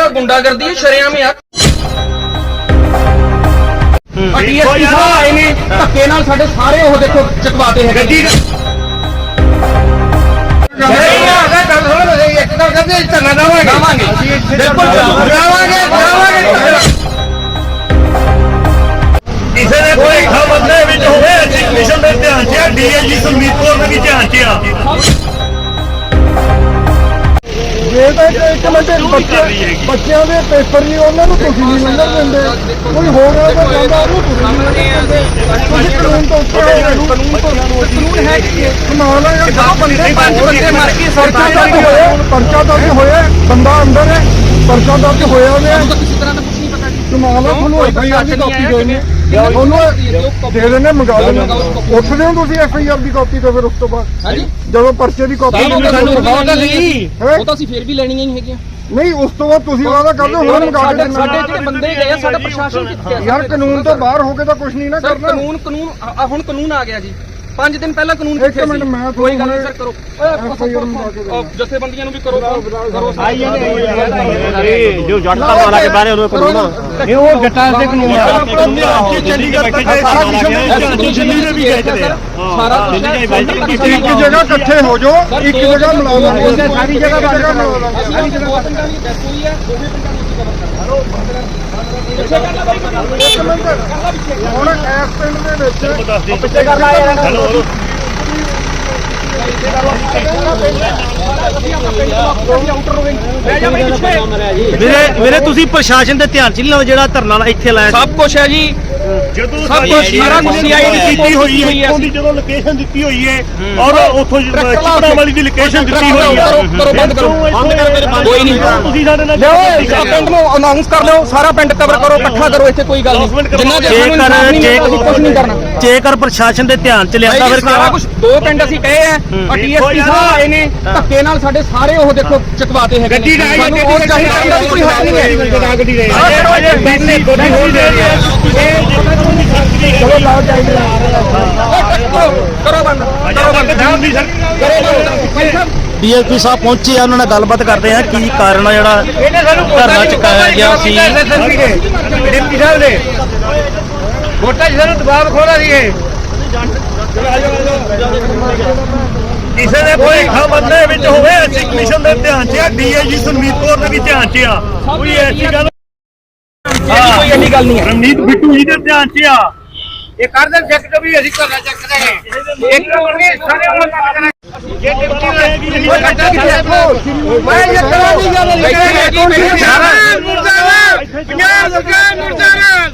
ਤਾਂ ਗੁੰਡਾਗਰਦੀ ਸ਼ਰਿਆਮ ਆ। ਡੀਐਸਪੀ ਸਾਹਿਬ ਆਏ ਨੇ ਧੱਕੇ ਨਾਲ ਸਾਡੇ ਸਾਰੇ ਉਹ ਦੇਖੋ ਚਕਵਾਤੇ ਹੈਗੇ ਗੱਡੀ ਨਹੀਂ ਗੱਲ ਇੱਕ ਗੱਲ ਕਰਦੇ ਧੰਨਾ ਦੇਵਾਂਗੇ। ਦੇਵਾਂਗੇ। ਬਿਲਕੁਲ ਦੇਵਾਂਗੇ। ਦੇਵਾਂਗੇ ਕਿਸੇ ਨੇ ਕੋਈ ਵਿੱਚ ਬੱਚੇ ਬੱਚਿਆਂ ਦੇ ਪੇਪਰ ਨਹੀਂ ਉਹਨਾਂ ਨੂੰ ਤੁਸੀਂ ਨਹੀਂ ਲੰਘਣ ਦਿੰਦੇ। ਕੋਈ ਹੋਰ ਆਉਂਦਾ ਜਾਂਦਾ ਉਹਨੂੰ ਤੁਸੀਂ ਨਹੀਂ ਲੰਘਣ ਦਿੰਦੇ। ਤੁਸੀਂ ਕਾਨੂੰਨ ਤੋਂ ਉੱਤੇ ਹੋ ਕਾਨੂੰਨ ਤੋਂ ਕਾਨੂੰਨ ਹੈ ਕਿ ਕਮਾਲ ਹੈ ਯਾਰ ਬੰਦੇ, ਪੰਜ ਬੰਦੇ ਮਰ ਗਏ, ਸੌ ਪਰਚਾ ਬੰਦੇ ਦਰਜ ਹੋਇਆ ਪਰਚਾ ਦਰਜ ਹੋਇਆ ਬੰਦਾ ਅੰਦਰ ਹੈ ਪਰਚਾ ਦਰਜ ਹੋਇਆ ਹੋਇਆ ਕਿਸੇ ਤਰ੍ਹਾਂ ਦਾ ਕੁਝ ਨਹੀਂ ਪਤਾ ਜੀ। ਕਮਾਲ ਹੈ ਤੁਹਾਨੂੰ ਐਫ ਆਈ ਆਰ ਦੀ ਕਾਪੀ ਦੇਣੀ ਤੁਹਾਨੂੰ ਦੇ ਦੇਣੇ ਮੰਗਾ ਦੇਣੇ ਉੱਠਦੇ ਹੋ ਤੁਸੀਂ ਐਫ ਆਈ ਆਰ ਦੀ ਕਾਪੀ ਤੇ ਫਿਰ ਉਸ ਤੋਂ ਬਾਅਦ? ਜਦੋਂ ਪਰਚੇ ਦੀ ਕਾਪੀ ਸਾਨੂੰ ਸਾਨੂੰ ਦਿਖਾਓ ਤਾਂ ਸਹੀ ਹੈਂ? ਉਹ ਤਾਂ ਅਸੀਂ ਫੇਰ ਵੀ ਲੈਣੀਆਂ ਹੀ ਹੈਗੀਆਂ। ਨਹੀਂ ਉਸ ਤੋਂ ਬਾਅਦ ਤੁਸੀਂ ਵਾਦਾ ਕਰਦੇ ਹੋ ਹੁਣ ਮੰਗਾ ਕੇ ਸਾਡੇ ਸਾਡੇ ਜਿਹੜੇ ਬੰਦੇ ਗਏ ਆ ਸਾਡਾ ਪ੍ਰਸ਼ਾਸਨ ਕਿੱਥੇ ਆ? ਯਾਰ ਕਾਨੂੰਨ ਤੋਂ ਬਾਹਰ ਹੋ ਕੇ ਤਾਂ ਕੁਝ ਨਹੀਂ ਨਾ ਸਰ ਕਰਨਾ। ਕਾਨੂੰਨ ਕਾਨੂੰਨ ਆ- ਆ ਹੁਣ ਕਾਨੂੰਨ ਆ ਗਿਆ ਜੀ। 5 ਦਿਨ ਪਹਿਲਾਂ ਕਾਨੂੰਨ ਇੱਕ ਕਿੱਥੇ ਸੀ? ਕੋਈ ਗੱਲ ਨਹੀਂ ਸਰ ਕਰੋ। ਉਹ ਜਥੇਬੰਦੀਆਂ ਨੂੰ ਵੀ ਕਰੋ ਕਰੋ। ਜੋ ਜੱਟ ਦਾ ਮਾਰਾ ਕੇ ਬਾਰੇ ਉਹਨੂੰ ਕਾਨੂੰਨ ਇਹ ਉਹ ਜੱਟਾਂ ਦੇ ਕਾਨੂੰਨ ਆ। ਚੰਡੀਗੜ੍ਹ ਤੱਕ ਸਾਰਾ ਕੁਝ ਦਿੱਲੀ ਦੇ ਵੀ ਗਏ ਤੇ ਸਾਰਾ। ਕੁਝ ਹੈ ਇੱਕ ਜਗ੍ਹਾ ਇਕੱਠੇ ਹੋ ਜਾਓ ਇੱਕ ਜਗ੍ਹਾ ਮਿਲਾ ਲਾਂਗੇ ਸਾਰੀ ਜਗ੍ਹਾ ਸਾਰੀ। ਜਗ੍ਹਾ ਹੈ ਦੋਵੇਂ ਪਿੰਡਾਂ ਦੀ ਕਵਰ ਹੁਣ ਇਸ ਪਿੰਡ ਦੇ ਵਿੱਚ ਪਿੱਛੇ ਕਰ ਲਾ ਯਾਰ ਹੈਲੋ ਵੀਰੇ ਵੀਰੇ, ਤੁਸੀਂ ਪ੍ਰਸ਼ਾਸਨ ਦੇ ਧਿਆਨ ਚ ਨਹੀਂ ਲਾਓ ਜਿਹੜਾ ਧਰਨਾ ਇੱਥੇ ਲਾਇਆ ਸਭ ਕੁਝ ਹੈ ਜੀ। ਜਦੋਂ ਸਭ ਕੁਛ ਸਾਰਾ ਕੁਛ CID ਦੀ ਕੀਤੀ ਹੋਈ ਹੈ। ਹੋਈ ਹੈ ਇੱਥੋਂ ਦੀ ਜਦੋਂ ਲੋਕੇਸ਼ਨ ਦਿੱਤੀ ਹੋਈ ਹੈ ਔਰ ਉੱਥੋਂ ਚਿਪੜਾ ਵਾਲੀ ਦੀ ਲੋਕੇਸ਼ਨ ਦਿੱਤੀ ਹੋਈ ਹੈ। ਕਰੋ ਕਰੋ ਬੰਦ ਕਰੋ। ਬੰਦ ਕਰ ਮੇਰੇ ਕੋਈ ਨਹੀਂ ਤੁਸੀਂ ਸਾਡੇ ਨਾਲ ਲਿਓ ਪਿੰਡ ਨੂੰ ਅਨਾਉਂਸ ਕਰ ਲਿਓ ਸਾਰਾ ਪਿੰਡ ਕਵਰ ਕਰੋ ਇਕੱਠਾ ਕਰੋ ਇੱਥੇ ਕੋਈ ਗੱਲ ਨਹੀਂ। ਜਿੰਨਾ ਚਿਰ ਸਾਨੂੰ ਇਨਸਾਫ ਨਹੀਂ ਮਿਲਦਾ ਅਸੀਂ ਕੁਝ ਨਹੀਂ ਕਰਨਾ। ਜੇਕਰ ਪ੍ਰਸ਼ਾਸਨ ਦੇ ਧਿਆਨ ਚ ਲਿਆਂਦਾ ਫਿਰ ਸਾਰਾ ਕੁਝ ਦੋ ਪਿੰਡ ਅਸੀਂ ਕਹੇ ਆ ਡੀਐਸਪੀ ਸਾਹਿਬ ਆਏ ਨੇ ਧੱਕੇ ਨਾਲ ਸਾਡੇ ਸਾਰੇ ਉਹ ਦੇਖੋ ਚਕਵਾਤੇ ਹੈਗੇ ਗੱਡੀ ਸਾਨੂੰ ਦਾ ਕੋਈ ਹੱਕ ਨਹੀਂ ਹੈ। ਚਲੋ ਲਾਓ ਚਾਹੀਦੇ ਕਰੋ ਬੰਦ ਕਰੋ ਬੰਦ। ਡੀਐਸਪੀ ਸਾਹਿਬ ਪਹੁੰਚੇ ਆ ਉਹਨਾਂ ਨਾਲ ਗੱਲਬਾਤ ਕਰਦੇ ਆ ਕੀ ਕਾਰਨ ਆ ਜਿਹੜਾ ਧਰਨਾ ਚੁਕਾਇਆ ਗਿਆ ਸੀ। ਡਿਪਟੀ ਸਾਹਿਬ ਦੇ ਵੋਟਾਂ ਜਿਹਨਾਂ ਨੂੰ ਦਬਾਅ ਖੋਲਾ ਸੀ ਇਹ। ਕਿਸੇ ਨੇ ਕੋਈ ਖਬਰ ਦੇ ਵਿੱਚ ਹੋਵੇ ਅਸੀਂ ਕਮਿਸ਼ਨ ਦੇ ਧਿਆਨ 'ਚ ਆ ਡੀਏਜੀ ਸੁਮੀਤ ਕੌਰ ਦੇ ਵੀ ਧਿਆਨ 'ਚ ਆ। ਕੋਈ ਐਸੀ ਗੱਲ ਕੋਈ ਐਡੀ ਗੱਲ ਨਹੀਂ ਹੈ। ਰਮਨੀਤ ਬਿੱਟੂ ਜੀ ਦੇ ਧਿਆਨ 'ਚ ਆ। ਇਹ ਕਰ ਦੇ ਚੈੱਕ ਤੇ ਵੀ ਅਸੀਂ ਕਰਨਾ ਚੈੱਕ ਕਰਾਂਗੇ ਇੱਕ ਕਰਨਗੇ ਸਾਰੇ ਤੱਕ ਕਰਾਂਗੇ। ਜੇ ਡਿਪਟੀ ਦਾ ਉਹ ਕੱਟਾ ਕਿੱਥੇ ਹੈ। ਮੈਂ ਇਹ ਕਰਾਂ ਦੀ ਗੱਲ ਨਹੀਂ ਕਰਾਂਗੇ ਮੁਰਦਾਬਾਦ ਪੰਜਾਬ ਸਰਕਾਰ ਮੁਰਦਾਬਾਦ।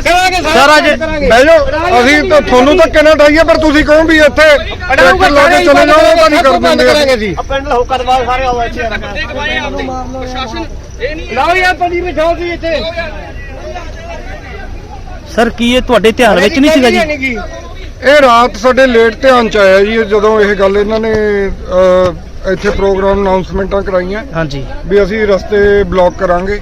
ਜ਼ਬਰਦਸਤ ਸਰ ਅੱਜ ਬਹਿ ਜਾਓ। ਅਸੀਂ ਤਾਂ ਤੁਹਾਨੂੰ ਤਾਂ ਕਿੰਨਾ ਡਾਈਏ ਪਰ ਤੁਸੀਂ ਕਹੋ ਵੀ ਇੱਥੇ ਟਰੈਕਟਰ ਲਾ ਕੇ ਚਲੇ ਜਾਓ ਉਹ ਤਾਂ ਨਹੀਂ ਕਰ ਦਿੰਦੇ। ਪਿੰਡ ਬਾਅਦ ਸਾਰੇ ਆਓ ਇੱਥੇ ਪ੍ਰਸ਼ਾਸਨ ਇਹ ਨਹੀਂ ਲਾਓ ਯਾਰ ਪੰਜੀ ਬਿਠਾਓ ਤੁਸੀਂ ਇੱਥੇ। ਸਰ ਕੀ ਇਹ ਤੁਹਾਡੇ ਧਿਆਨ ਵਿੱਚ ਨਹੀਂ ਸੀਗਾ ਜੀ? ਇਹ ਰਾਤ ਸਾਡੇ ਲੇਟ ਧਿਆਨ ਚ ਆਇਆ ਜੀ ਜਦੋਂ ਇਹ ਗੱਲ ਇਹਨਾਂ ਨੇ ਇੱਥੇ ਪ੍ਰੋਗਰਾਮ ਅਨਾਉਂਸਮੈਂਟਾਂ ਕਰਾਈਆਂ। ਹਾਂਜੀ। ਵੀ ਅਸੀਂ ਰਸਤੇ ਬਲੌਕ ਕਰਾਂਗੇ।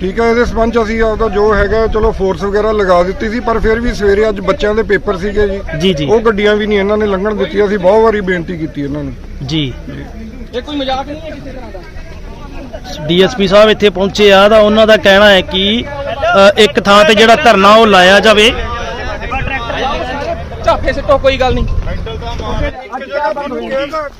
ਠੀਕ ਹੈ ਇਹਦੇ ਸੰਬੰਧ 'ਚ ਅਸੀਂ ਆਪਦਾ ਜੋ ਹੈਗਾ ਚਲੋ ਫੋਰਸ ਵਗੈਰਾ ਲਗਾ ਦਿੱਤੀ ਸੀ ਪਰ ਫਿਰ ਵੀ ਸਵੇਰੇ ਅੱਜ ਬੱਚਿਆਂ ਦੇ ਪੇਪਰ ਸੀਗੇ ਜੀ। ਜੀ ਜੀ। ਉਹ ਗੱਡੀਆਂ ਵੀ ਨਹੀਂ ਇਹਨਾਂ ਨੇ ਲੰਘਣ ਦਿੱਤੀਆਂ ਅਸੀਂ ਬਹੁਤ ਵਾਰੀ ਬੇਨਤੀ ਕੀਤੀ ਇਹਨਾਂ ਨੂੰ। ਜੀ। ਇਹ ਕੋਈ ਮਜ਼ਾਕ ਨਹੀਂ ਹੈ ਕਿਸੇ ਤਰ੍ਹਾਂ ਦਾ? ਡੀਐਸਪੀ ਸਾਹਿਬ ਇੱਥੇ ਪਹੁੰਚੇ ਆ ਤਾਂ ਉਹਨਾਂ ਦਾ ਕਹਿਣਾ ਹੈ ਕਿ ਅ, ਇੱਕ ਥਾਂ ਤੇ ਜਿਹੜਾ ਧਰਨਾ ਉਹ ਲਾਇਆ ਜਾਵੇ। ਝਾਫੇ ਸਿੱਟੋ ਕੋਈ ਗੱਲ ਨਹੀਂ।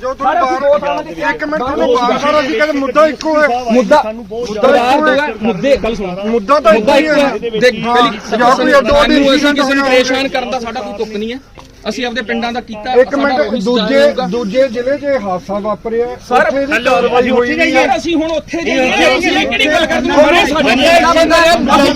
ਜੋ ਤੁਹਾਨੂੰ ਬਾਰ ਇੱਕ ਮਿੰਟ ਤੁਹਾਨੂੰ ਬਾਰ-ਬਾਰ ਅਸੀਂ ਕਹਿੰਦੇ ਮੁੱਦਾ ਇੱਕੋ ਹੈ। ਮੁੱਦਾ ਮੁੱਦਾ ਇੱਕੋ ਹੈ। ਮੁੱਦੇ ਗੱਲ ਸੁਣੋ। ਮੁੱਦਾ ਤਾਂ ਇੱਕੋ ਮੁੱਦਾ ਹੀ ਇੱਕ ਹੈ। ਹੈ। ਦੇਖ ਪਹਿਲੀ ਜਾਂ ਕੋਈ ਅੱਡੋ ਅੱਡੀ incident ਕਿਸੇ ਨੂੰ ਪਰੇਸ਼ਾਨ ਕਰਨ ਦਾ ਸਾਡਾ ਕੋਈ ਤੁੱਕ ਨਹੀਂ ਹੈ। ਅਸੀਂ ਆਪਦੇ ਪਿੰਡਾਂ ਦਾ ਕੀਤਾ ਇੱਕ ਮਿੰਟ ਦੂਜੇ। ਦੂਜੇ ਜ਼ਿਲ੍ਹੇ 'ਚ ਇਹ ਹਾਦਸਾ ਵਾਪਰਿਆ ਸਰ, ਉੱਥੇ ਦੀ ਕਾਰਵਾਈ ਹੋਈ ਨਹੀਂ ਹੈ ਅਸੀਂ ਹੁਣ ਉੱਥੇ ਜਾਈਏ ਅਸੀਂ ਕਿਹੜੀ ਗੱਲ ਕਰਦੇ ਹੋ ਮਾਰੇ ਸਾਡੇ ਬੰਦਾ ਹੈ ਅਸੀਂ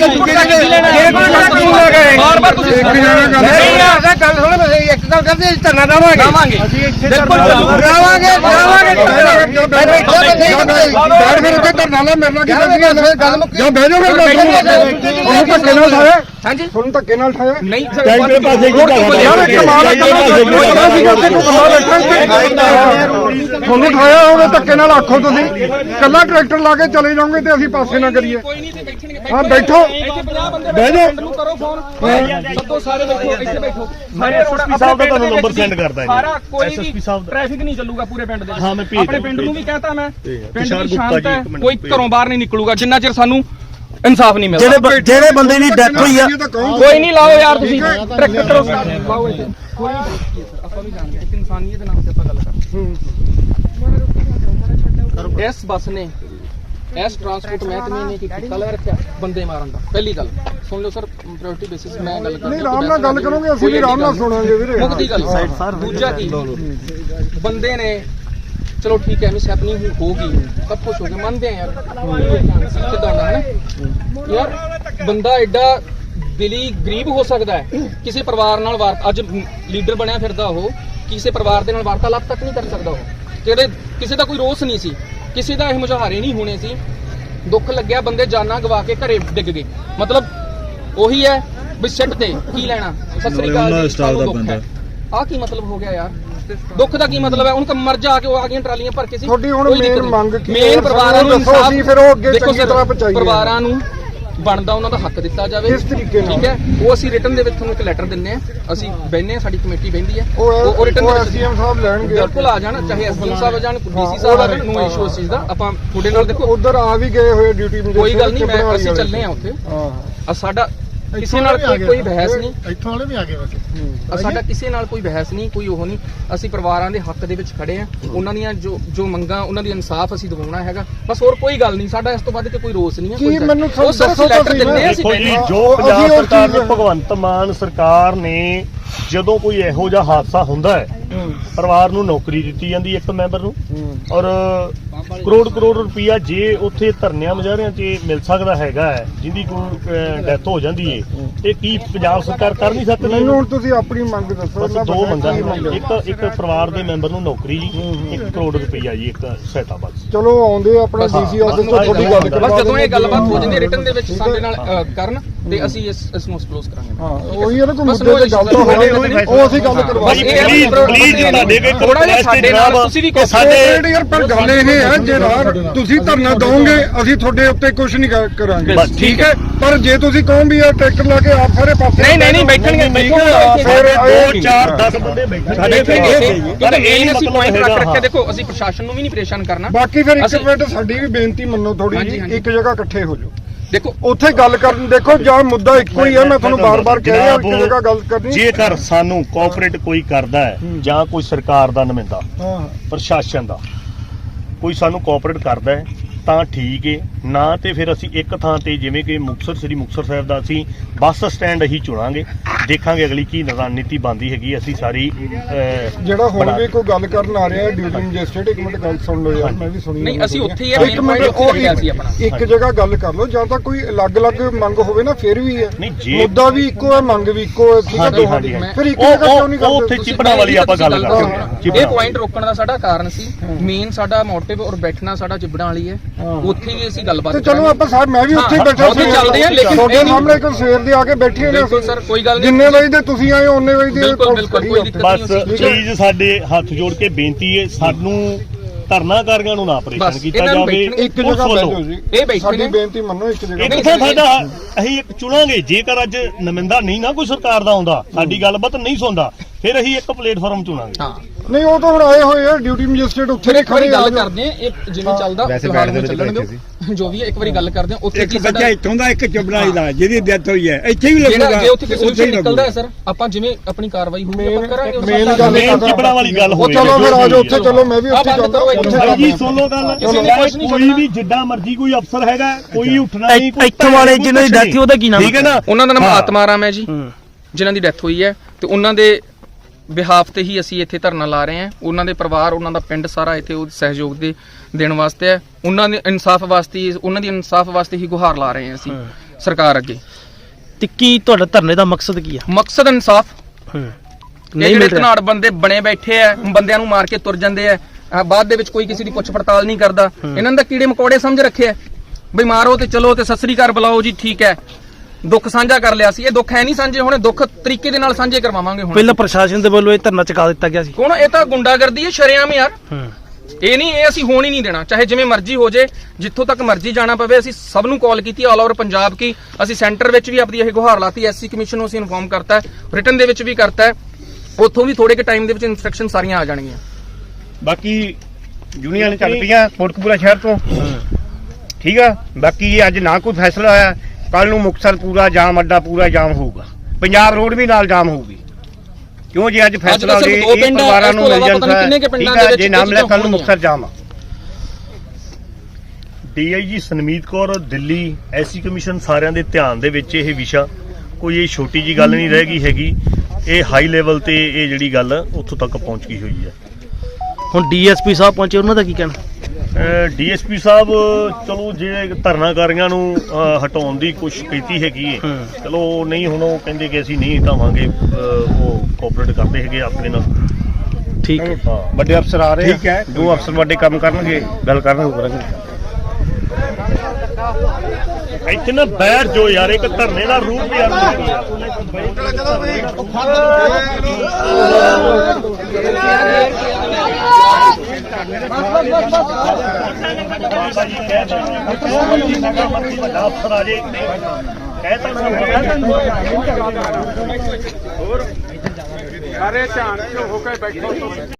ਬਾਰ ਬਾਰ ਤੁਸੀਂ ਇੱਕ ਜਣਾ ਗੱਲ ਨਹੀਂ ਆਦਾ ਗੱਲ ਸੁਣ ਤੁਸੀਂ ਇੱਕ ਗੱਲ ਕਰਦੇ ਅਸੀਂ ਧਰਨਾ ਦੇਵਾਂਗੇ ਲਾਵਾਂਗੇ ਬਿਲਕੁਲ ਦੇਵਾਂਗੇ ਦੇਵਾਂਗੇ ਬੈਠ ਫਿਰ ਉੱਤੇ ਧਰਨਾ ਲਾ ਮੇਰੇ ਨਾਲ ਕੀ ਕਰਦੀ ਹੈ ਗੱਲ ਮੁੱਕ ਜਾ ਬਹਿ ਜਾਓ ਫਿਰ ਉਹ ਧੱਕੇ ਨਾਲ ਸਾਰੇ ਹਾਂਜੀ। ਤੁਹਾਨੂੰ ਧੱਕੇ ਨਾਲ ਠਾਇਆ ਨਹੀਂ ਟੈਂਕ ਦੇ ਪਾਸੇ ਕੀ ਸਰ ਯਾਰ ਇਹ ਕਮਾਲ ਹੈ ਕਮਾਲ ਸੀਗਾ ਤੇ ਕਮਾਲ ਹੈ ਤੁਹਾਨੂੰ ਠਾਇਆ ਉਹਦੇ ਧੱਕੇ ਨਾਲ ਆਖੋ ਤੁਸੀਂ। ਕੱਲਾ ਟਰੈਕਟਰ ਲਾ ਕੇ ਚਲੇ ਜਾਓਗੇ ਤੇ ਅਸੀਂ ਪਾਸੇ ਨਾ ਕਰੀਏ। ਕੋਈ ਨਹੀਂ ਤੇ ਬੈਠਣਗੇ ਹਾਂ ਬੈਠੋ। ਇੱਥੇ 50 ਬੰਦੇ ਬਹਿ ਜਾਓ। ਨੂੰ ਕਰੋ ਫੋਨ। ਸੱਦੋ ਸਾਰੇ ਬੈਠੋ ਇੱਥੇ ਬੈਠੋ। ਸਾਰੇ SSP ਸਾਹਿਬ ਦਾ ਤੁਹਾਨੂੰ number send ਕਰਦਾ ਜੀ। ਸਾਰਾ ਕੋਈ ਵੀ SSP ਸਾਹਿਬ ਦਾ। ਟ੍ਰੈਫਿਕ ਨਹੀਂ ਚੱਲੂਗਾ ਪੂਰੇ ਪਿੰਡ ਦੇ ਵਿੱਚ। ਹਾਂ, ਮੈਂ ਭੇਜ ਆਪਣੇ ਦਿੰਦਾ, ਪਿੰਡ ਨੂੰ ਵੀ ਕਹਤਾ ਮੈਂ। ਠੀਕ ਹੈ। ਪਿੰਡ ਤੁਸ਼ਾਰ ਦੀ ਗੁਪਤਾ ਸ਼ਾਂਤ ਜੀ, ਹੈ। ਇੱਕ ਮਿੰਟ ਕੋਈ ਘਰੋਂ ਬਾਹਰ ਨਹੀਂ ਨਿਕਲੂਗਾ। ਜਿੰਨਾ ਚਿਰ ਸਾਨੂੰ ਇਨਸਾਫ ਨਹੀਂ ਮਿਲਦਾ। ਜਿਹੜੇ ਬ- ਜਿਹੜੇ ਬੰਦੇ ਦੀ ਡੈਥ ਹੋਈ ਆ ਕੋਈ ਨਹੀਂ ਲਾਓ ਯਾਰ ਤੁਸੀਂ। ਟਰੈਕਟਰ ਕਰੋ। ਲਾਓ ਇੱਥੇ। ਕੋਈ ਨਹੀਂ। ਆਪਾਂ ਵੀ ਜਾਣਦੇ ਇੱਕ ਇਨਸਾਨੀਅਤ ਦੇ ਨਾਮ ਤੇ ਆਪਾਂ ਗੱਲ ਕਰਦੇ ਇਸ ਬੱਸ ਨੇ ਇਸ ਟਰਾਂਸਪੋਰਟ ਮਹਿਕਮੇ ਨੇ ਕੀ ਕੀਤਾ? ਲੈ ਰੱਖਿਆ ਬੰਦੇ ਮਾਰਨ ਦਾ। ਪਹਿਲੀ ਗੱਲ ਸੁਣ ਲਓ ਸਰ ਪ੍ਰਾਇੋਰਟੀ ਬੇਸਿਸ ਮੈਂ ਗੱਲ ਕਰਦਾ ਨਹੀਂ ਆਰਾਮ ਨਾਲ ਗੱਲ ਕਰੋਗੇ ਅਸੀਂ ਵੀ ਆਰਾਮ ਨਾਲ ਸੁਣਾਂਗੇ ਵੀਰੇ। ਮੁੱਕਦੀ ਗੱਲ ਦੂਜਾ ਕੀ? ਬੰਦੇ ਨੇ ਚਲੋ ਠੀਕ ਹੈ ਮਿਸ ਹੈਪਨਿੰਗ ਹੋਗੀ। ਸਭ ਕੁਝ ਹੋ ਗਿਆ। ਮੰਨਦੇ ਆ ਯਾਰ। ਕਿਦਾਂ ਦਾ ਹੈ ਨਾ। ਯਾਰ ਬੰਦਾ ਐਡਾ ਦਿਲੀ ਗਰੀਬ ਹੋ ਸਕਦਾ ਹੈ। ਕਿਸੇ ਪਰਿਵਾਰ ਨਾਲ ਵਾਰ ਅੱਜ ਲੀਡਰ ਬਣਿਆ ਫਿਰਦਾ ਉਹ ਕਿਸੇ ਪਰਿਵਾਰ ਦੇ ਨਾਲ ਵਾਰਤਾਲਾਪ ਤੱਕ ਨਹੀਂ ਕਰ ਸਕਦਾ ਉਹ। ਜਿਹੜੇ ਕਿਸੇ ਦਾ ਕੋਈ ਰੋਸ ਨਹੀਂ ਸੀ। ਕਿਸੇ ਦਾ ਇਹ ਮੁਜ਼ਾਹਰੇ ਨਹੀਂ ਹੋਣੇ ਸੀ। ਦੁੱਖ ਲੱਗਿਆ ਬੰਦੇ ਜਾਨਾਂ ਗਵਾ ਕੇ ਘਰੇ ਡਿੱਗ ਗਏ। ਮਤਲਬ ਉਹੀ ਹੈ ਵੀ ਸਿੱਟ ਤੇ ਕੀ ਲੈਣਾ। ਸਤਿ ਸ੍ਰੀ ਅਕਾਲ ਜੀ। ਸਾਨੂੰ ਦੁੱਖ ਹੈ। ਆ ਕੀ ਮਤਲਬ ਹੋ ਗਿਆ ਯਾਰ? ਦੁੱਖ ਦਾ ਕੀ ਮਤਲਬ ਹੈ? ਉਹਨਾਂ ਮਰ ਜਾ ਕੇ ਉਹ ਆ ਗਈਆਂ ਟਰਾਲੀਆਂ ਭਰ ਕੇ ਸੀ। ਤੁਹਾਡੀ ਹੁਣ ਨਹੀਂ। ਮੰਗ ਕੀ ਹੈ? Main ਪਰਿਵਾਰਾਂ ਨੂੰ ਦੱਸੋ, ਇਨਸਾਫ ਅਸੀਂ ਫਿਰ ਉਹ ਅੱਗੇ ਚੰਗੀ ਤਰ੍ਹਾਂ ਪਹੁੰਚਾਈਏ। ਪਰਿਵਾਰਾਂ ਨੂੰ ਬਣਦਾ ਉਹਨਾਂ ਦਾ ਹੱਕ ਦਿੱਤਾ ਜਾਵੇ। ਕਿਸ ਤਰੀਕੇ ਨਾਲ? ਠੀਕ ਹੈ? ਉਹ ਅਸੀਂ ਰਿਟਨ ਦੇ ਵਿੱਚ ਤੁਹਾਨੂੰ ਇੱਕ ਲੈਟਰ ਦਿੰਨੇ ਆ ਅਸੀਂ ਬੈਨੇ ਆ ਸਾਡੀ ਕਮੇਟੀ ਬੈਂਦੀ ਹੈ। ਉਹ ਉਹ ਦੇ ਵਿੱਚ ਐਸਡੀਐਮ ਸਾਹਿਬ ਲੈਣਗੇ। ਬਿਲਕੁਲ ਆ ਜਾਣ ਚਾਹੇ ਐਸਡੀਐਮ ਸਾਹਿਬ ਆ ਜਾਣ ਡੀਸੀ ਸਾਹਿਬ ਆ ਜਾਣ ਨੋ ਇਸ਼ੂ ਇਸ ਚੀਜ਼ ਦਾ। ਆਪਾਂ ਤੁਹਾਡੇ ਨਾਲ ਦੇਖੋ। ਉਧਰ ਆ ਵੀ ਗਏ ਹੋਏ ਡਿਊਟੀ ਨੂੰ ਕੋਈ ਗੱਲ ਨਹੀਂ ਮੈਂ ਅਸੀਂ ਚੱਲੇ ਆ ਉੱਥੇ। ਹਾਂ। ਆ ਸਾਡਾ ਕਿਸੇ ਨਾਲ ਕੋਈ ਕੋਈ ਬਹਿਸ ਨਹੀਂ? ਇੱਥੋਂ ਵਾਲੇ ਵੀ ਆ ਗਏ ਵੈਸੇ। ਸਾਡਾ ਕਿਸੇ ਨਾਲ ਕੋਈ ਬਹਿਸ ਨਹੀਂ ਕੋਈ ਉਹ ਨਹੀਂ। ਅਸੀਂ ਪਰਿਵਾਰਾਂ ਦੇ ਹੱਕ ਦੇ ਵਿੱਚ ਖੜੇ ਆ। ਉਹਨਾਂ ਦੀਆਂ ਜੋ ਜੋ ਮੰਗਾਂ ਉਹਨਾਂ ਦੀ ਇਨਸਾਫ ਅਸੀਂ ਦਿਵਾਉਣਾ ਹੈਗਾ। ਬਸ ਹੋਰ ਕੋਈ ਗੱਲ ਨਹੀਂ। ਸਾਡਾ ਇਸ ਤੋਂ ਵੱਧ ਕੇ ਕੋਈ ਰੋਸ ਨਹੀਂ ਹੈ ਕੀ ਮੈਨੂੰ ਦੱਸੋ ਤੁਸੀਂ ਦਿੰਦੇ ਆ ਅਸੀਂ ਦੇਖੋ ਜੀ। ਜੋ ਪੰਜਾਬ ਸਰਕਾਰ ਨੇ ਭਗਵੰਤ ਮਾਨ ਸਰਕਾਰ ਨੇ ਜਦੋਂ ਕੋਈ ਇਹੋ ਜਿਹਾ ਹਾਦਸਾ ਹੁੰਦਾ ਹੈ ਪਰਿਵਾਰ ਨੂੰ ਨੌਕਰੀ ਦਿੱਤੀ ਜਾਂਦੀ ਇੱਕ ਮੈਂਬਰ ਨੂੰ ਔਰ ਕਰੋੜ ਕਰੋੜ ਰੁਪਈਆ ਜੇ ਉੱਥੇ ਧਰਨਿਆਂ ਮੁਜ਼ਾਹਰਿਆਂ 'ਚ ਮਿਲ ਸਕਦਾ ਹੈਗਾ ਹੈ ਜਿੰਦੀ ਕੋਈ ਡੈਥ ਹੋ ਜਾਂਦੀ ਹੈ ਤੇ ਕੀ ਪੰਜਾਬ ਸਰਕਾਰ ਕਰ ਨਹੀਂ ਸਕਦੀ ਮੈਨੂੰ ਹੁਣ ਤੁਸੀਂ ਆਪਣੀ ਮੰਗ ਦੱਸੋ ਬਸ ਦੋ ਮੰਗਾਂ ਹੈ। ਇੱਕ ਇੱਕ ਪਰਿਵਾਰ ਦੇ ਮੈਂਬਰ ਨੂੰ ਨੌਕਰੀ ਜੀ 1 ਕਰੋੜ ਰੁਪਈਆ ਜੀ ਇੱਕ ਸਹਾਇਤਾ ਬਸ ਚਲੋ ਆਉਂਦੇ ਆ ਆਪਣਾ ਡੀਸੀ ਆਫਿਸ ਤੋਂ ਤੁਹਾਡੀ ਬਸ ਗੱਲ ਬਸ ਜਦੋਂ ਇਹ ਗੱਲਬਾਤ ਹੋ ਜਾਂਦੀ ਹਾਂ। ਰਿਟਨ ਦੇ ਵਿੱਚ ਸਾਡੇ। ਨਾਲ ਅ, ਕਰਨ ਤੇ ਅਸੀਂ ਇਸ ਇਸ ਨੂੰ ਕਲੋਜ਼ ਕਰਾਂਗੇ। ਹਾਂ ਉਹੀ ਹੈ ਨਾ ਕੋਈ ਮੁੱਦੇ ਤੇ ਗੱਲ ਤਾਂ ਹੋਵੇ ਉਹ ਅਸੀਂ ਗੱਲ ਕਰਵਾ ਇਹ ਪਲੀਜ਼ ਪਲੀਜ਼ ਤੁਹਾਡੇ ਕੋਈ ਥੋੜਾ ਜਿਹਾ ਸਾਡੇ ਨਾਲ ਤੁਸੀਂ ਵੀ ਸਾਡੇ ਯਾਰ ਪਰ ਗੱਲ ਇਹ ਹੈ ਜੇ ਰਾਹ ਤੁਸੀਂ ਧਰਨਾ ਦੋਗੇ ਅਸੀਂ ਤੁਹਾਡੇ ਉੱਤੇ ਕੁਝ ਨਹੀਂ ਕਰ- ਕਰਾਂਗੇ। ਬਸ ਠੀਕ ਹੈ? ਪਰ ਜੇ ਤੁਸੀਂ ਕਹੋ ਵੀ ਇਹ ਟਰੈਕਟਰ ਲਾ ਕੇ ਆਪ ਸਾਰੇ ਪਾਸੇ ਨਹੀਂ ਨਹੀਂ ਨਹੀਂ ਬੈਠਣਗੇ। ਬੈਠਣਗੇ ਫਿਰ ਦੋ ਇਹ ਚਾਰ 10 ਬੰਦੇ ਬੈਠੇ ਸਾਡੇ ਸਾਡੇ ਕਿਉਂਕਿ ਮੇਨ ਅਸੀਂ ਪੁਆਇੰਟ ਰੱਖ ਰੱਖਿਆ। ਦੇਖੋ ਅਸੀਂ ਪ੍ਰਸ਼ਾਸਨ ਨੂੰ ਵੀ ਨਹੀਂ ਪਰੇਸ਼ਾਨ ਕਰਨਾ। ਬਾਕੀ ਫਿਰ ਇੱਕ ਮਿੰਟ ਸਾਡੀ ਵੀ ਬੇਨਤੀ ਮੰਨੋ ਥੋੜੀ ਜੀ। ਇੱਕ ਜਗ੍ਹਾ ਇਕੱਠੇ ਹੋ ਜਾਓ। ਦੇਖੋ ਉੱਥੇ ਗੱਲ ਕਰਨ ਦੇਖੋ ਜਾਂ ਮੁੱਦਾ ਇੱਕੋ ਹੀ ਹੈ ਮੈਂ ਤੁਹਾਨੂੰ ਬਾਰ-ਬਾਰ ਕਹਿ ਰਿਹਾ ਜਨਾਬ, ਜਗ੍ਹਾ ਗੱਲ ਕਰਨੀ। ਜੇਕਰ ਸਾਨੂੰ ਕੋਆਪਰੇਟ ਕੋਈ ਕਰਦਾ ਹੈ ਜਾਂ ਕੋਈ ਸਰਕਾਰ ਦਾ ਨੁਮਾਇੰਦਾ ਹਾਂ। ਪ੍ਰਸ਼ਾਸਨ ਦਾ ਕੋਈ ਸਾਨੂੰ ਕੋਆਪਰੇਟ ਕਰਦਾ ਹੈ ਤਾਂ ਠੀਕ ਹੈ ਨਾ ਤੇ ਫਿਰ ਅਸੀਂ ਇੱਕ ਥਾਂ ਤੇ ਜਿਵੇਂ ਕਿ ਮੁਕਤਸਰ ਸ੍ਰੀ ਮੁਕਤਸਰ ਸਾਹਿਬ ਦਾ ਅਸੀਂ ਬੱਸ ਸਟੈਂਡ ਹੀ ਚੁਣਾਂਗੇ ਦੇਖਾਂਗੇ ਅਗਲੀ ਕੀ ਰਣਨੀਤੀ ਬਣਦੀ ਹੈਗੀ ਅਸੀਂ ਸਾਰੀ ਅਹ, ਜਿਹੜਾ ਹੁਣ ਬਣਾ- ਵੀ ਕੋਈ ਗੱਲ ਕਰਨ ਆ ਰਿਹਾ ਡਿਊਟੀ ਮੈਜਿਸਟ੍ਰੇਟ ਇੱਕ ਮਿੰਟ ਗੱਲ ਸੁਣ ਲਓ ਯਾਰ ਮੈਂ ਵੀ ਸੁਣੀ ਨਹੀਂ, ਅਸੀਂ ਉੱਥੇ ਹੀ ਆ, ਇੱਕ main point ਉੱਥੇ ਉਹ ਲੱਗਿਆ ਸੀ ਆਪਣਾ। ਇੱਕ ਜਗ੍ਹਾ ਗੱਲ ਕਰ ਲਓ ਜਾਂ ਤਾਂ ਕੋਈ ਅਲੱਗ-ਅਲੱਗ ਮੰਗ ਹੋਵੇ ਨਾ ਫਿਰ ਵੀ ਹੈ ਨਹੀਂ, ਜੇ- ਮੁੱਦਾ ਵੀ ਇੱਕੋ ਹੈ ਮੰਗ ਵੀ ਇੱਕੋ ਹੈ ਠੀਕ ਹੈ ਹਾਂਜੀ, ਦੋਹਾਂ ਹਾਂਜੀ, ਦੀ ਹਾਂਜੀ। ਫਿਰ ਇੱਕ ਉਹ- ਜਗ੍ਹਾ ਕਿਉਂ ਨਹੀਂ ਉਹ ਕਰਦੇ ਉੱਥੇ ਤੁਸੀਂ? ਚਿਪੜਾ ਵਾਲੀ ਆਪਾਂ ਗੱਲ ਤੁਸੀਂ ਕਰਦੇ ਹਾਂ। ਹਾਂ ਇਹ ਪੁਆਇੰਟ ਰੋਕਣ ਦਾ ਸਾਡਾ ਕਾਰਨ ਸੀ ਮੇਨ ਸਾਡਾ ਮੋਟਿਵ ਔਰ ਬੈਠਣਾ ਸਾਡਾ ਚਿਬੜਾਂ ਵਾਲੀ ਹੈ ਹਾਂ। ਉੱਥੇ ਹੀ ਅਸੀਂ ਗੱਲਬਾਤ ਤੇ ਚਲੋ ਆਪਾਂ ਸਾਹਿਬ ਮੈਂ ਵੀ ਉੱਥੇ ਹੀ ਹਾਂ, ਬੈਠਾ ਉੱਥੇ ਚੱਲਦੇ ਆ, ਲੇਕਿਨ ਤੁਹਾਡੇ ਇਹ ਨਹੀਂ- ਸਾਹਮਣੇ ਕੋਈ ਸਵੇਰ ਦੇ ਆ ਕੇ ਬੈਠੇ ਨੇ ਬਿਲਕੁਲ ਸਰ, ਕੋਈ ਗੱਲ ਨਹੀਂ। ਜਿੰਨੇ ਵਜੇ ਦੇ ਤੁਸੀਂ ਆਏ ਉਹਨੇ ਵਜੇ ਦੇ ਬਿਲਕੁਲ, ਬਿਲਕੁਲ, ਕੋਈ ਦਿੱਕਤ ਉੱਥੇ। ਬਸ। ਪਲੀਜ਼ ਸਾਡੇ ਹੱਥ ਜੋੜ ਕੇ ਬੇਨਤੀ ਹੈ ਸਾਨੂੰ ਧਰਨਾਕਾਰੀਆਂ ਨੂੰ ਨਾ ਪਰੇਸ਼ਾਨ ਕੀਤਾ ਜਾਵੇ ਇੱਕ ਜਗ੍ਹਾ ਬੈਠੋ। ਜੀ ਇਹ ਬੈਠੇ ਸਾਡੀ। ਬੇਨਤੀ ਮੰਨੋ ਇੱਕ ਜਗ੍ਹਾ ਤਾਂ ਸਾਡਾ ਅਸੀਂ ਇੱਕ ਚੁਣਾਂਗੇ ਜੇਕਰ ਅੱਜ ਨਮਿੰਦਾ ਨਹੀਂ ਨਾ ਕੋਈ ਸਰਕਾਰ ਦਾ ਆਉਂਦਾ ਸਾਡੀ ਗੱਲਬਾਤ ਨਹੀਂ ਸੁਣਦਾ ਫਿਰ ਅਸੀਂ ਇੱਕ ਪਲੇਟਫਾਰਮ ਚੁਣਾਂਗੇ ਹਾਂ ਨਹੀਂ ਉਹ ਤਾਂ ਹੁਣ ਆਏ ਹੋਏ ਆ ਡਿਊਟੀ ਮੈਜਿਸਟ੍ਰੇਟ ਉੱਥੇ ਨੇ ਇੱਕ ਵਾਰੀ ਖੜੇ ਗੱਲ ਕਰਦੇ ਆ ਇਹ ਜਿਵੇਂ ਚੱਲਦਾ ਫਿਲਹਾਲ ਨੂੰ ਚੱਲਣ ਦਿਓ ਜੋ ਵੀ ਹੈ ਇੱਕ ਵਾਰੀ ਗੱਲ ਕਰਦੇ ਆ ਉੱਥੇ ਇੱਕ ਕੀ ਬੱਚਾ ਇੱਥੋਂ ਦਾ ਇੱਕ ਚਬੜਾਈ ਦਾ ਜਿਹਦੀ ਡੈਥ ਹੋਈ ਹੈ ਇੱਥੇ ਵੀ ਜਿਹੜਾ ਲੱਗੂਗਾ ਜੇ ਉੱਥੇ ਕੋਈ ਸੋਲੂਸ਼ਨ ਨਿਕਲਦਾ ਹੈ। ਸਰ ਆਪਾਂ ਜਿਵੇਂ ਆਪਣੀ ਕਾਰਵਾਈ ਹੋਊਗੀ ਆਪਾਂ ਕਰਾਂਗੇ ਉਸ ਮੇਨ ਗੱਲ ਮੇਨ ਚਿਪੜਾ ਵਾਲੀ ਗੱਲ ਉਹ ਹੋਵੇ ਚਲੋ ਫਿਰ ਆ ਜਾਓ ਉੱਥੇ ਚਲੋ। ਮੈਂ ਵੀ ਉੱਥੇ ਇੱਥੇ। ਉੱਥੇ ਜੀ। ਸੁਣ ਗੱਲ ਕਿਸੇ ਨੇ ਕੁਛ ਨਹੀਂ ਕੋਈ। ਵੀ ਜਿੱਦਾਂ ਮਰਜ਼ੀ ਕੋਈ ਅਫਸਰ ਹੈਗਾ ਕੋਈ ਉੱਠਣਾ ਨਹੀਂ ਕੋਈ ਇੱਥੋਂ ਵਾਲੇ ਜਿਹਨਾਂ ਦੀ ਡੈਥ ਉਹਦਾ ਕੀ ਨਾਮ ਠੀਕ ਹੈ ਨਾ ਉਹਨਾਂ ਦਾ ਨਾਮ। ਆਤਮਾ ਰਾਮ ਹੈ ਜੀ ਜਿਨ੍ਹਾਂ ਦੀ ਡੈਥ ਹੋਈ ਹੈ ਤੇ ਉਹਨਾਂ ਦੇ ਬਿਹਾਫ ਤੇ ਹੀ ਅਸੀਂ ਇੱਥੇ ਧਰਨਾ ਲਾ ਰਹੇ ਹਾਂ। ਉਹਨਾਂ ਦੇ ਪਰਿਵਾਰ ਉਹਨਾਂ ਦਾ ਪਿੰਡ ਸਾਰਾ ਇੱਥੇ ਉਹ ਸਹਿਯੋਗ ਦੇ ਦੇਣ ਵਾਸਤੇ ਹੈ। ਉਹਨਾਂ ਦੇ ਇਨਸਾਫ ਵਾਸਤੇ ਹੀ- ਉਹਨਾਂ ਦੀ ਇਨਸਾਫ ਵਾਸਤੇ ਹੀ ਗੁਹਾਰ ਲਾ ਰਹੇ ਹਾਂ ਅਸੀਂ ਸਰਕਾਰ ਅੱਗੇ। ਤੇ ਕੀ ਤੁਹਾਡਾ ਧਰਨੇ ਦਾ ਮਕਸਦ ਕੀ ਆ? ਮਕਸਦ ਇਨਸਾਫ। ਨਹੀਂ ਮਿਲ ਰਿਹਾ। ਬੰਦੇ ਬਣੇ ਬੈਠੇ ਆ ਬੰਦਿਆਂ ਨੂੰ ਮਾਰ ਕੇ ਤੁਰ ਜਾਂਦੇ ਆ ਬਾਅਦ ਦੇ ਵਿੱਚ ਕੋਈ ਕਿਸੇ ਦੀ ਪੁੱਛ ਪੜਤਾਲ ਨਹੀਂ ਕਰਦਾ। ਇਹਨਾਂ ਦਾ ਕੀੜੇ ਮਕੌੜੇ ਸਮਝ ਰੱਖੇ ਆ। ਬਈ ਮਾਰੋ ਤੇ ਚਲੋ ਤੇ ਸਤਿ ਸ੍ਰੀ ਅਕਾਲ ਬੁਲਾਓ ਜੀ ਠੀਕ ਹੈ। ਦੁੱਖ ਸਾਂਝਾ ਕਰ ਲਿਆ ਸੀ। ਇਹ ਦੁੱਖ ਹੈ ਨਹੀਂ ਸਾਂਝੇ ਹੋਣੇ ਦੁੱਖ ਤਰੀਕੇ ਦੇ ਨਾਲ ਸਾਂਝੇ ਕਰਵਾਵਾਂਗੇ ਹੁਣ। ਪਹਿਲਾਂ ਪ੍ਰਸ਼ਾਸਨ ਦੇ ਵੱਲੋਂ ਇਹ ਧਰਨਾ ਚੁਕਾ ਦਿੱਤਾ ਗਿਆ ਸੀ। ਹੁਣ ਇਹ ਤਾਂ ਗੁੰਡਾਗਰਦੀ ਹੈ ਸ਼ਰੇਆਮ ਯਾਰ। ਹੂੰ। ਇਹ ਨਹੀਂ ਇਹ ਅਸੀਂ ਹੋਣ ਹੀ ਨਹੀਂ ਦੇਣਾ। ਚਾਹੇ ਜਿਵੇਂ ਮਰਜ਼ੀ ਹੋ ਜੇ ਜਿੱਥੋਂ ਤੱਕ ਮਰਜ਼ੀ ਜਾਣਾ ਪਵੇ ਅਸੀਂ ਸਭ ਨੂੰ ਕਾਲ ਕੀਤੀ ਆਲ ਓਵਰ ਪੰਜਾਬ ਕੀ। ਅਸੀਂ ਸੈਂਟਰ ਵਿੱਚ ਵੀ ਆਪਣੀ ਇਹ ਗੁਹਾਰ ਲਾਤੀ ਐਸਸੀ ਕਮਿਸ਼ਨ ਨੂੰ ਅਸੀਂ ਇਨਫੋਰਮ ਕਰਤਾ ਹੈ ਰਿਟਨ ਦੇ ਵਿੱਚ ਵੀ ਕਰਤਾ ਹੈ। ਉੱਥੋਂ ਵੀ ਥੋੜੇ ਕਿ ਟਾਈਮ ਦੇ ਵਿੱਚ ਇਨਸਟਰਕਸ਼ਨ ਸਾਰੀਆਂ ਆ ਜਾਣਗੀਆਂ। ਬਾਕੀ ਯੂਨੀਅਨ ਚੱਲ ਪਈਆਂ ਕੋਟਕਪੂਰਾ ਸ਼ਹਿਰ ਤੋਂ। ਠੀਕ ਆ? ਬਾਕੀ ਇਹ ਅੱਜ ਨਾ ਕੋਈ ਫੈਸਲਾ ਹੋਇਆ ਕੱਲ ਨੂੰ ਮੁਕਤਸਰ ਪੂਰਾ ਜਾਮ ਅੱਡਾ ਪੂਰਾ ਜਾਮ ਹੋਊਗਾ। ਪੰਜਾਬ ਰੋਡ ਵੀ ਨਾਲ ਜਾਮ ਹੋਊਗੀ। ਕਿਉਂ ਜੇ ਅੱਜ ਫੈਸਲਾ ਹੋ ਦੋ ਇਹ ਪਰਿਵਾਰਾਂ ਨੂੰ ਮਿਲ ਜਾਂਦਾ ਠੀਕ ਵਿੱਚ ਜੇ ਨਾਮ ਲੈ ਕੱਲ ਨੂੰ ਮੁਕਤਸਰ ਜਾਮ ਆ DIG Sanmeet Kaur Delhi SC commission ਸਾਰਿਆਂ ਦੇ ਧਿਆਨ ਦੇ ਵਿੱਚ ਇਹ ਵਿਸ਼ਾ। ਕੋਈ ਇਹ ਛੋਟੀ ਜੀ ਗੱਲ ਨਹੀਂ ਰਹਿ ਗਈ ਹੈਗੀ। ਇਹ ਹਾਈ ਲੈਵਲ ਤੇ ਇਹ ਜਿਹੜੀ ਗੱਲ ਉੱਥੋਂ ਤੱਕ ਪਹੁੰਚ ਗਈ ਹੋਈ ਹੈ। ਹੁਣ ਡੀਐਸਪੀ ਸਾਹਿਬ ਪਹੁੰਚੇ ਉਹਨਾਂ ਦਾ ਕੀ ਕਹਿਣਾ? ਡੀਐਸਪੀ ਸਾਹਿਬ ਚਲੋ ਜਿਹੜੇ ਧਰਨਾਕਾਰੀਆਂ ਨੂੰ ਹਟਾਉਣ ਦੀ ਕੋਸ਼ਿਸ਼ ਕੀਤੀ ਹੈਗੀ ਹੈ। ਚਲੋ ਨਹੀਂ ਹੁਣ ਉਹ ਕਹਿੰਦੇ ਕਿ ਅਸੀਂ ਨਹੀਂ ਹਟਾਵਾਂਗੇ ਉਹ ਕੋਆਪਰੇਟ ਕਰਦੇ ਹੈਗੇ ਆਪਣੇ ਨਾਲ। ਠੀਕ ਹੈ। ਵੱਡੇ ਅਫਸਰ ਆ ਰਹੇ ਠੀਕ ਹੈ। ਦੋ ਅਫਸਰ ਵੱਡੇ ਕੰਮ ਕਰਨਗੇ ਗੱਲ ਕਰਨਗੇ ਕਰਾਂਗੇ। ਇੱਥੇ ਨਾ ਬੈਠ ਜੋ ਯਾਰ ਇੱਕ ਧਰਨੇ ਦਾ ਰੂਪ ਯਾਰ ਜੇ ਕਹਿ ਤਾਂ ਸਾਰੇ ਧਿਆਨ ਚ ਹੋ ਕੇ ਬੈਠੋ